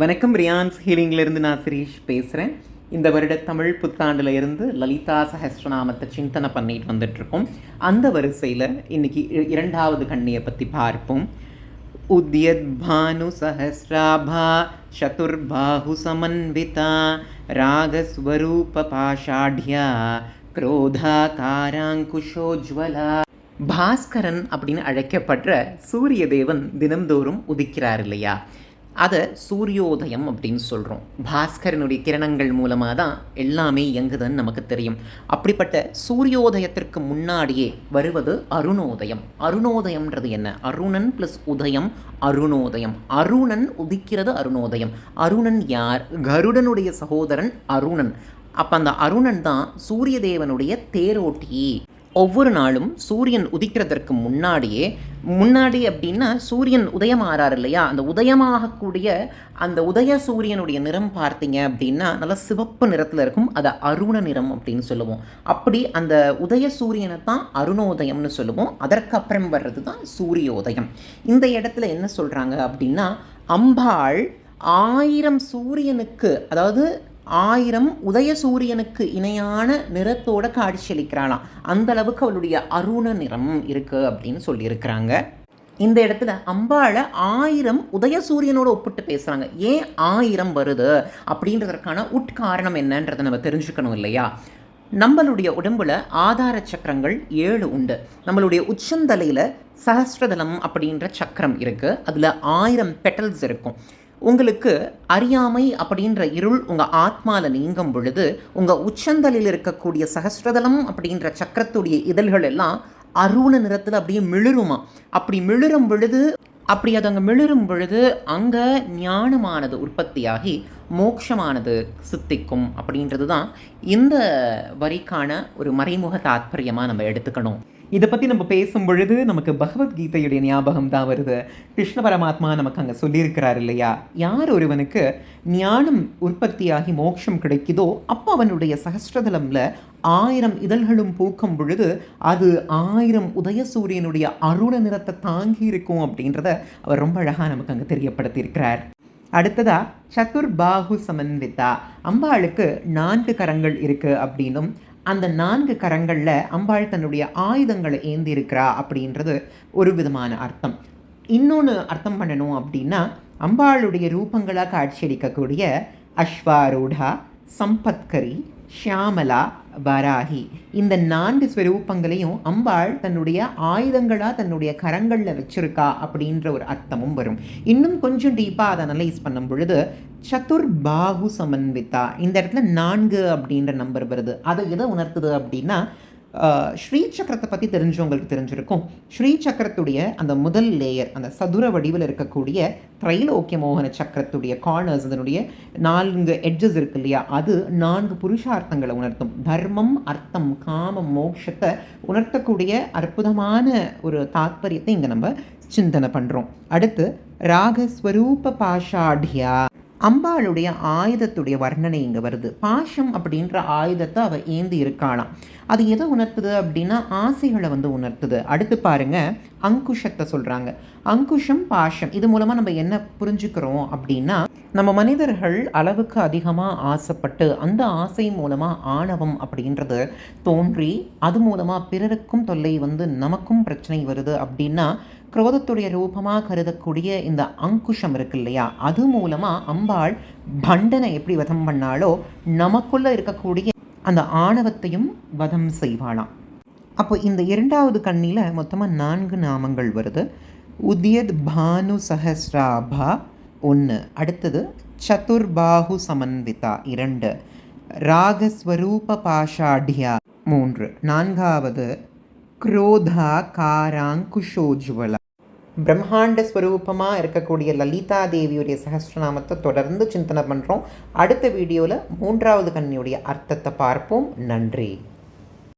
வணக்கம் ரியான்ஸ் ஹீலிங்லேருந்து நான் சிரீஷ் பேசுகிறேன் இந்த வருட தமிழ் புத்தாண்டில் இருந்து லலிதா சஹஸ்ரநாமத்தை சிந்தனை பண்ணிட்டு வந்துட்டுருக்கோம். அந்த வரிசையில் இன்றைக்கி இரண்டாவது கண்ணியை பற்றி பார்ப்போம். உத்யத் பானு சஹஸ்ராபா சதுர்பாஹு சமன்விதா ராகஸ்வரூப பாஷாட்யா குரோதா தாராங்குஷோஜ்வலா பாஸ்கரன் அப்படின்னு அழைக்கப்படுற சூரிய தேவன் தினந்தோறும் உதிக்கிறார் இல்லையா? அதை சூரியோதயம் அப்படின்னு சொல்கிறோம் பாஸ்கரனுடைய கிரணங்கள் மூலமாக தான் எல்லாமே இயங்குதுன்னு நமக்கு தெரியும். அப்படிப்பட்ட சூரியோதயத்திற்கு முன்னாடியே வருவது அருணோதயம். அருணோதயம்ன்றது என்ன? அருணன் ப்ளஸ் உதயம் அருணோதயம். அருணன் உதிக்கிறது அருணோதயம். அருணன் யார்? கருடனுடைய சகோதரன் அருணன். அப்போ அந்த அருணன் தான் சூரிய தேவனுடைய தேரோட்டி ஒவ்வொரு நாளும் சூரியன் உதிக்கிறதற்கு முன்னாடியே முன்னாடி அப்படின்னா சூரியன் உதயமாறார் இல்லையா? அந்த உதயமாகக்கூடிய அந்த உதய சூரியனுடைய நிறம் பார்த்தீங்க அப்படின்னா நல்லா சிவப்பு நிறத்தில் இருக்கும். அதை அருண நிறம் அப்படின்னு சொல்லுவோம். அப்படி அந்த உதய சூரியனை தான் அருணோதயம்னு சொல்லுவோம். அதற்கப்புறம் வர்றது தான் சூரியோதயம். இந்த இடத்துல என்ன சொல்கிறாங்க அப்படின்னா அம்பாள் ஆயிரம் சூரியனுக்கு அதாவது ஆயிரம் உதய சூரியனுக்கு இணையான நிறத்தோட காட்சியளிக்கிறாளாம். அந்த அளவுக்கு அவளுடைய அருண நிறம் இருக்கு அப்படின்னு சொல்லியிருக்கிறாங்க. இந்த இடத்துல அம்பாளை ஆயிரம் உதய சூரியனோட ஒப்பிட்டு பேசுகிறாங்க ஏன் ஆயிரம் வருது? அப்படின்றதற்கான உட்காரணம் என்னன்றதை நம்ம தெரிஞ்சுக்கணும் இல்லையா? நம்மளுடைய உடம்புல ஆதார சக்கரங்கள் ஏழு உண்டு. நம்மளுடைய உச்சந்தலையில் சஹஸ்ரதலம் அப்படின்ற சக்கரம் இருக்குது அதில் ஆயிரம் பெட்டல்ஸ் இருக்கும். உங்களுக்கு அறியாமை அப்படின்ற இருள் உங்கள் ஆத்மாவில் நீங்கும் பொழுது உங்கள் உச்சந்தலையில் இருக்கக்கூடிய சகஸ்ரதலம் அப்படின்ற சக்கரத்துடைய இதழ்கள் எல்லாம் அருண நிறத்தில் அப்படியே மிளிருமா? அப்படி மிளிரும் பொழுது அப்படி அது அங்கே மிளிரும் பொழுது அங்கே ஞானமானது உற்பத்தியாகி மோட்சமானது சித்திக்கும் அப்படின்றது தான் இந்த வரிக்கான ஒரு மறைமுக தாத்பரியமாக நம்ம எடுத்துக்கணும். இதை பற்றி நம்ம பேசும் பொழுது நமக்கு பகவத்கீதையுடைய ஞாபகம் தான் வருது. கிருஷ்ண பரமாத்மா நமக்கு அங்கே சொல்லியிருக்கிறார் இல்லையா? யார் ஒருவனுக்கு ஞானம் உற்பத்தியாகி மோட்சம் கிடைக்குதோ அப்போ அவனுடைய சகஸ்ரதலம்ல ஆயிரம் இதழ்களும் பூக்கும் பொழுது அது ஆயிரம் உதயசூரியனுடைய அருண நிறத்தை தாங்கி இருக்கும் அப்படின்றத அவர் ரொம்ப அழகாக நமக்கு அங்கே தெரியப்படுத்தியிருக்கிறார். அடுத்ததா சதுர்பாகு சமன்விதா. அம்பாளுக்கு நான்கு கரங்கள் இருக்குது அப்படின்னும் அந்த நான்கு கரங்களில் அம்பாள் தன்னுடைய ஆயுதங்களை ஏந்தி இருக்கிறா அப்படின்றது ஒரு விதமான அர்த்தம். இன்னொன்று அர்த்தம் பண்ணணும் அப்படின்னா அம்பாளுடைய ரூபங்களாக காட்சியளிக்கக்கூடிய அஸ்வாரூடா சம்பத்கரி ஷியாமலா வராகி. இந்த நான்கு ஸ்வரூபங்களையும் அம்பாள் தன்னுடைய ஆயுதங்களாக தன்னுடைய கரங்களில் வச்சிருக்கா அப்படின்ற ஒரு அர்த்தமும் வரும். இன்னும் கொஞ்சம் டீப்பாக அதை அனலைஸ் பண்ணும் பொழுது சதுர்பாகு சமன்விதா இந்த இடத்துல நான்கு அப்படின்ற நம்பர் வருது. அதை எதை உணர்த்துது அப்படின்னா ஸ்ரீ சக்கரத்தை பற்றி தெரிஞ்சவங்களுக்கு தெரிஞ்சிருக்கும். ஸ்ரீ சக்கரத்துடைய அந்த முதல் லேயர் அந்த சதுர வடிவில் இருக்கக்கூடிய திரைலோக்கிய மோகன சக்கரத்துடைய கார்னர்ஸ் அதனுடைய நான்கு எட்ஜஸ் இருக்கு இல்லையா? அது நான்கு புருஷார்த்தங்களை உணர்த்தும். தர்மம் அர்த்தம் காமம் மோட்சத்தை உணர்த்தக்கூடிய அற்புதமான ஒரு தாத்பரியத்தை இங்கே நம்ம சிந்தனை பண்ணுறோம் அடுத்து ராகஸ்வரூப பாஷாட்யா. அம்பாளுடைய ஆயுதத்துடைய வர்ணனை இங்கே வருது. பாஷம் அப்படின்ற ஆயுதத்தை அவள் ஏந்தி இருக்காளாம். அது எதை உணர்த்துது அப்படின்னா ஆசைகளை வந்து உணர்த்துது. அடுத்து பாருங்க அங்குஷத்தை சொல்கிறாங்க அங்குஷம் பாஷம் இது மூலமாக நம்ம என்ன புரிஞ்சுக்கிறோம் அப்படின்னா நம்ம மனிதர்கள் அளவுக்கு அதிகமாக ஆசைப்பட்டு அந்த ஆசை மூலமாக ஆணவம் அப்படின்றது தோன்றி அது மூலமாக பிறருக்கும் தொல்லை வந்து நமக்கும் பிரச்சனை வருது அப்படின்னா குரோதத்துடைய ரூபமாக கருதக்கூடிய இந்த அங்குஷம் இருக்கு இல்லையா? அது மூலமாக அம்பாள் பண்டனை எப்படி வதம் பண்ணாலோ நமக்குள்ளே இருக்கக்கூடிய அந்த ஆணவத்தையும் வதம் செய்வாளாம். அப்போ இந்த இரண்டாவது கண்ணியில் மொத்தமாக நான்கு நாமங்கள் வருது. உத்யத் பானு சஹஸ்ராபா ஒன்று அடுத்தது சதுர்பாகு சமன்விதா இரண்டு. ராகஸ்வரூப பாஷாடியா மூன்று. நான்காவது குரோதா காராங்குஷோஜுவலா. பிரம்மாண்ட ஸ்வரூபமாக இருக்கக்கூடிய லலிதா தேவியுடைய சஹஸ்ரநாமத்தை தொடர்ந்து சிந்தனை பண்ணுறோம் அடுத்த வீடியோவில் மூன்றாவது கண்ணியுடைய அர்த்தத்தை பார்ப்போம். நன்றி.